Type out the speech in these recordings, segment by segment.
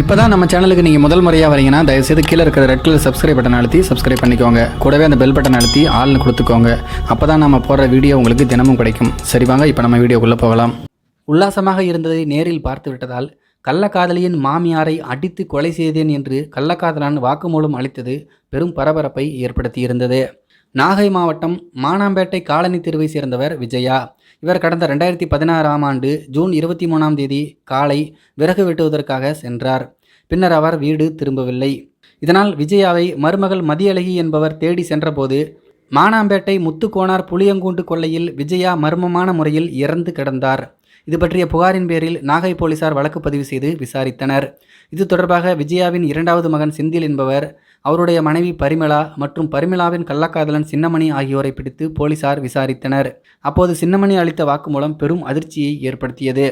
இப்போ தான் நம்ம சேனலுக்கு நீங்கள் முதல் முறையாக வரீங்கன்னா தயவுசெய்து கீழே இருக்கிற ரெட் கலர் சப்ஸ்கிரைப் பட்டன் அழுத்தி சப்ஸ்கிரைப் பண்ணிக்கோங்க. கூடவே அந்த பெல் பட்டன் அழுத்தி ஆள்னு கொடுத்துக்கோங்க. அப்போ தான் நம்ம போடுற வீடியோ உங்களுக்கு தினமும் கிடைக்கும். சரி வாங்க இப்போ நம்ம வீடியோக்குள்ளே போகலாம். உல்லாசமாக இருந்ததை நேரில் பார்த்து விட்டதால் கள்ளக்காதலியின் மாமியாரை அடித்து கொலை செய்தேன் என்று கள்ளக்காதலான் வாக்குமூலம் அளித்தது பெரும் பரபரப்பை ஏற்படுத்தியிருந்தது. நாகை மாவட்டம் மானாம்பேட்டை காலனி தெருவை சேர்ந்தவர் விஜயா. இவர் கடந்த ரெண்டாயிரத்தி பதினாறாம் ஆண்டு ஜூன் இருபத்தி மூணாம் தேதி காலை விறகு வெட்டுவதற்காக சென்றார். பின்னர் அவர் வீடு திரும்பவில்லை. இதனால் விஜயாவை மருமகள் மதியழகி என்பவர் தேடி சென்றபோது மானாம்பேட்டை முத்துக்கோனார் புளியங்கூண்டு கொள்ளையில் விஜயா மர்மமான முறையில் இறந்து கிடந்தார். இது பற்றிய புகாரின் பேரில் நாகை போலீசார் வழக்கு பதிவு செய்து விசாரித்தனர். இது தொடர்பாக விஜயாவின் இரண்டாவது மகன் செந்தில் என்பவர் அவருடைய மனைவி பரிமளா மற்றும் பரிமளாவின் கள்ளக்காதலன் சின்னமணி ஆகியோரை பிடித்து போலீசார் விசாரித்தனர். அப்போது சின்னமணி அளித்த வாக்குமூலம் பெரும் அதிர்ச்சியை ஏற்படுத்தியது.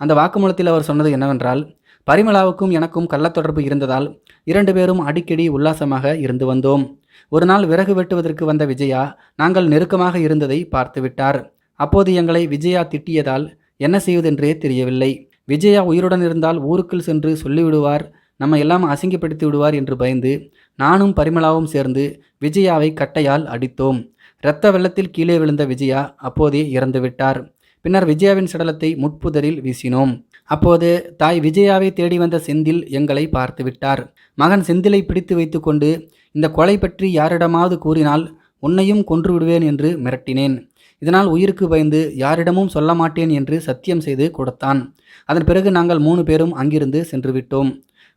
அந்த வாக்குமூலத்தில் அவர் சொன்னது என்னவென்றால் பரிமளாவுக்கும் எனக்கும் கள்ளத்தொடர்பு இருந்ததால் இரண்டு பேரும் அடிக்கடி உல்லாசமாக இருந்து வந்தோம். ஒரு நாள் விறகு வெட்டுவதற்கு வந்த விஜயா நாங்கள் நெருக்கமாக இருந்ததை பார்த்துவிட்டார் அப்போது எங்களை விஜயா திட்டியதால் என்ன செய்வதென்றே தெரியவில்லை. விஜயா உயிருடன் இருந்தால் ஊருக்குள் சென்று சொல்லிவிடுவார். நம்ம எல்லாம் அசிங்கப்படுத்தி விடுவார் என்று பயந்து நானும் பரிமளாவும் சேர்ந்து விஜயாவை கட்டையால் அடித்தோம். இரத்த வெள்ளத்தில் கீழே விழுந்த விஜயா அப்போதே இறந்துவிட்டார் பின்னர் விஜயாவின் சடலத்தை முட்புதரில் வீசினோம். அப்போது தாய் விஜயாவை தேடி வந்த செந்தில் எங்களை பார்த்து விட்டார். மகன் செந்திலை பிடித்து வைத்துக்கொண்டு இந்த கொலை பற்றி யாரிடமாவது கூறினால் உன்னையும் கொன்று விடுவேன் என்று மிரட்டினேன். இதனால் உயிருக்கு பயந்து யாரிடமும் சொல்ல மாட்டேன் என்று சத்தியம் செய்து கொடுத்தான். அதன் பிறகு நாங்கள் மூணு பேரும் அங்கிருந்து சென்று விட்டோம்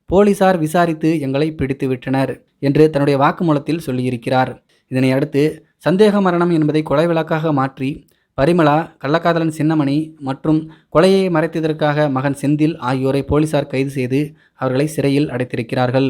போலீசார் விசாரித்து எங்களை பிடித்து விட்டனர் என்று தன்னுடைய வாக்குமூலத்தில் சொல்லியிருக்கிறார். இதனை அடுத்து சந்தேக மரணம் என்பதை கொலை விளக்காக மாற்றி பரிமளா கள்ளக்காதலன் சின்னமணி மற்றும் கொலையை மறைத்ததற்காக மகன் செந்தில் ஆகியோரை போலீசார் கைது செய்து அவர்களை சிறையில் அடைத்திருக்கிறார்கள்.